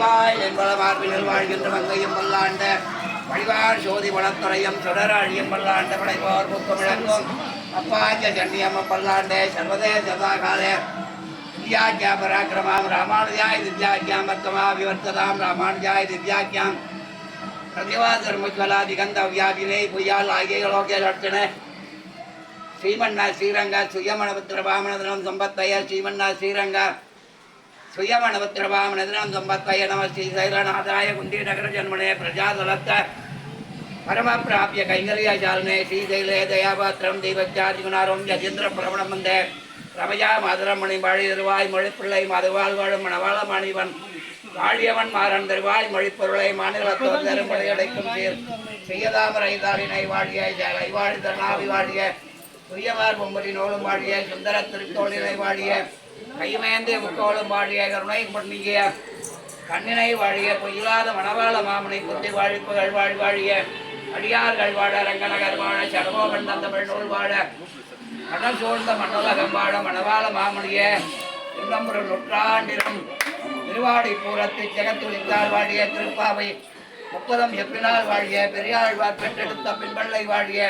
வடிவாய் என்பல மார்பினில் வாழ்கின்ற மங்கையும் பல்லாண்ட வடிவார் சோதி வளத்துறையும் சுடர் அழியும் பல்லாண்ட படைப்போர் புக்கம் விளங்கும். அப்பாச்ச சண்டியம்ம பல்லாண்டே சர்வதேச காலே திவ்யாக்கியா பராக்கிரமாம் ராமானுஜாய் திவ்யாக்கியாம் வர்த்தமா விவர்த்ததாம் ராமானுஜாய் திவ்யாக்கியாம் பிரதிவாதர்மஜ்வலாதிகந்த வியாபினை பொய்யால் ஆகிய லோகே லட்சணே ஸ்ரீமன்னா ஸ்ரீரங்கா சுயமணபுத்திர பாமனதனம் சம்பத்தையா ஸ்ரீமன்னா ஸ்ரீரங்கா. சுயமனவத்திரவாமனதினம் சம்பத்வய நம ஸ்ரீ சைலநாதாய நகர ஜன்மனே பிரஜாதலத்த பரமப்பிராபிய கைங்கரியாச்சாரனே ஸ்ரீசைலே தயாபாத்திரம் தெய்வச்சார்ஜுனாரோம் யஜேந்திர பிரமணம் வந்தே ரமயா மதுரமணி வாழி மொழிப்பிள்ளை மதுவாள் வாழும் மணவாள மணிவன் வாழியவன் மாறன் திருவாய் மொழிப்பொருளை மாநிலத்தோர் தரும்படி அடைக்கும் சீர். செய்யதாமரை தாளினை வாழிய ஐவாழி தனாவி வாழிய. சுயமார் பொம்பரி நூலும் வாழிய சுந்தர திருத்தோழிலை வாழிய. கைமேந்திய முக்கோளும் வாழிய கருணை பொன்னிய கண்ணினை வாழிய பொய்யிலாத மணவாள மாமனை புத்தி வாழிப்புகள் வாழ் வாழிய. அடியார்கள் வாழ ரங்கநகர் வாழ சடமோகன் தந்த நூல் வாழ. கடல் சூழ்ந்த மண்ணுலகம் வாழ மணவாள மாமனிய. இன்னும் ஒரு நூற்றாண்டிலும் திருவாடி பூரத்தை ஜெகத்துளித்தால் வாழிய திருப்பாவை. முப்பதம் எப்பினால் வாழிய பெரியாழ்வார் பெற்றெடுத்த பின்பள்ளை வாழிய.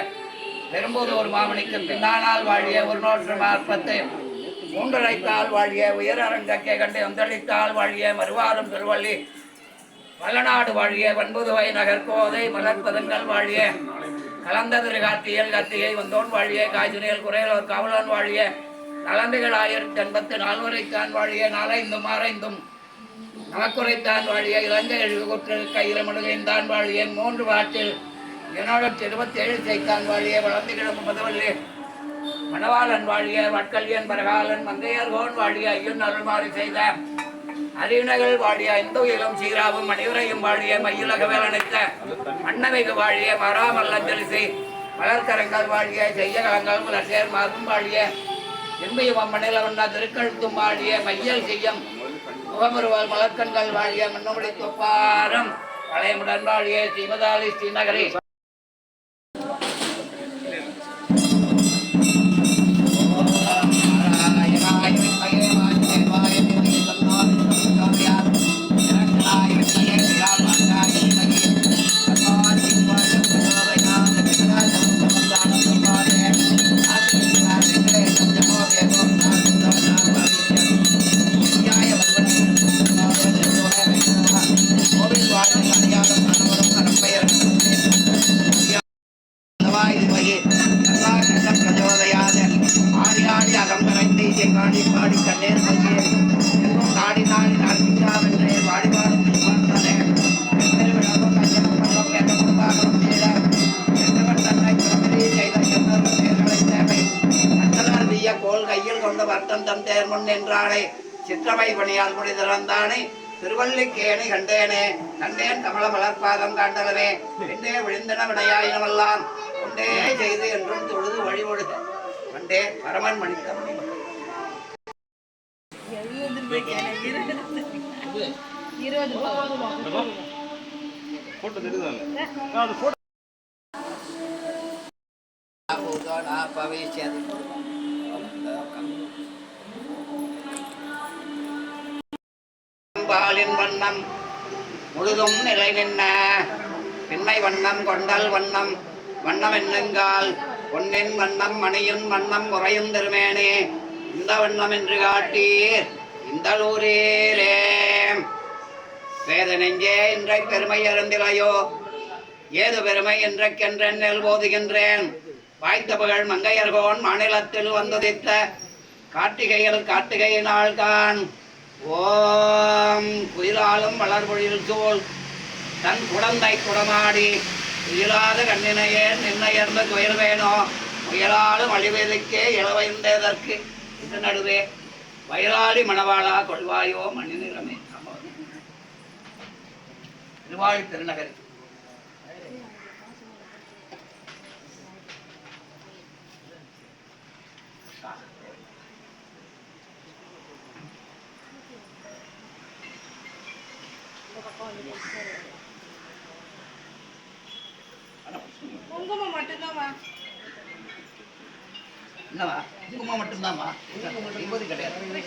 பெரும்போது ஒரு மாமணிக்கு பின்னானால் வாழிய ஒரு நோற்று மார்பத்து மூன்றழைத்தால் வாழிய உயர் அரங்கக்கை கண்டு வந்தளித்தால் வாழிய மறுவாரம் திருவள்ளி. வல்லநாடு வாழிய வன்புதுவை நகர் கோதை மலர்பதங்கள் வாழிய. கலந்த திருகாத்தியல் கத்தியை வந்தோன் வாழிய. காய்ச்சுனியல் குறையலோர் காவலன் வாழிய. நலந்துகள் ஆயிரத்தி எண்பத்தி நால்வரைத்தான் வாழிய. நாளைந்தும் ஆரைந்தும் நமக்குரைத்தான் வாழிய. இலங்கை எழுகுற்று கையில முழுகைந்தான் வாழிய. மூன்று வாட்டில் என்னோட இருபத்தி ஏழு செய்தான் வாழிய. வளர்ந்து கிடக்கும் பதவல்லி மணவாளன் வாழிய வட்கல்யன் பரகாலன் மங்கையர்கோன் வாழிய ஐயன் அருள்மாறு செய்த அறிவினகள் வாழிய இந்த இளம் சீராவும் மணிவரையும் வாழிய மயிலக அணைத்த மன்னமைக்கு வாழிய மராமல்லஞ்சலிசை வளர்க்கரங்கள் வாழிய செய்யகலங்கள் மலர்சேர் மாதும் வாழிய எண்மையும் அம்மனில் வண்ணா திருக்கழுத்தும் வாழிய மையல் செய்யும் முகமருவால் மலர்கண்கள் வாழிய மன்னமுடி தொப்பாரம் பழையமுடன் வாழிய ஸ்ரீமதாலி ஸ்ரீநகரி கையில் கொண்ட வர்த்தம் தம் தேர் முன் நின்றானே. சிற்றமை பணியால் முடி திறந்தானே. திருவல்லிக்கேணி கண்டேனே. கண்டேன் கமல மலர்பாதம் காண்டலனே எண்டே விழுந்தன விடையாயினமெல்லாம். கொண்டே செய்து என்றும் தொழுது வழிபடுக கண்டே பரமன் மணித்தமணி போட்டோ தெரியுதாங்க அது போட்டோ பாலின் வண்ணம். முழுதும் நிலை நின்ன. பின்னை வண்ணம் கொண்டல் வண்ணம். வண்ணம் என்னங்கால் பொன்னின் வண்ணம் மணியின் வண்ணம் உறையும் திருமேனே. இந்த வண்ணம் என்று காட்டீர். இந்த ஊரேரே. வேத நெஞ்சே இன்றை பெருமை அருந்திலையோ. ஏது பெருமை என்றென்றென் நெல் போதுகின்றேன். வாய்த்த புகழ் மங்கையர்கோன் மாநிலத்தில் வந்துதித்த கார்த்திகையில் கார்த்திகையினால் கான் ஓ குயிலாலும் வளர்பொழில் தோல் தன் குடந்தை குடமாடி இயலாத கண்ணினையே நின்னையர்ந்த துயர் வேணோ முயலாலும் அழிவதற்கே இளவைந்ததற்கு இது நடுவே வயலாளி மணவாளா கொள்வாயோ மணி நிறமே திருவாழ் திருநகருக்கு குங்குமம் மட்டும்தான்மா என்னவா குங்குமம் மட்டும்தாம்மா? ஐம்பது கிடையாது.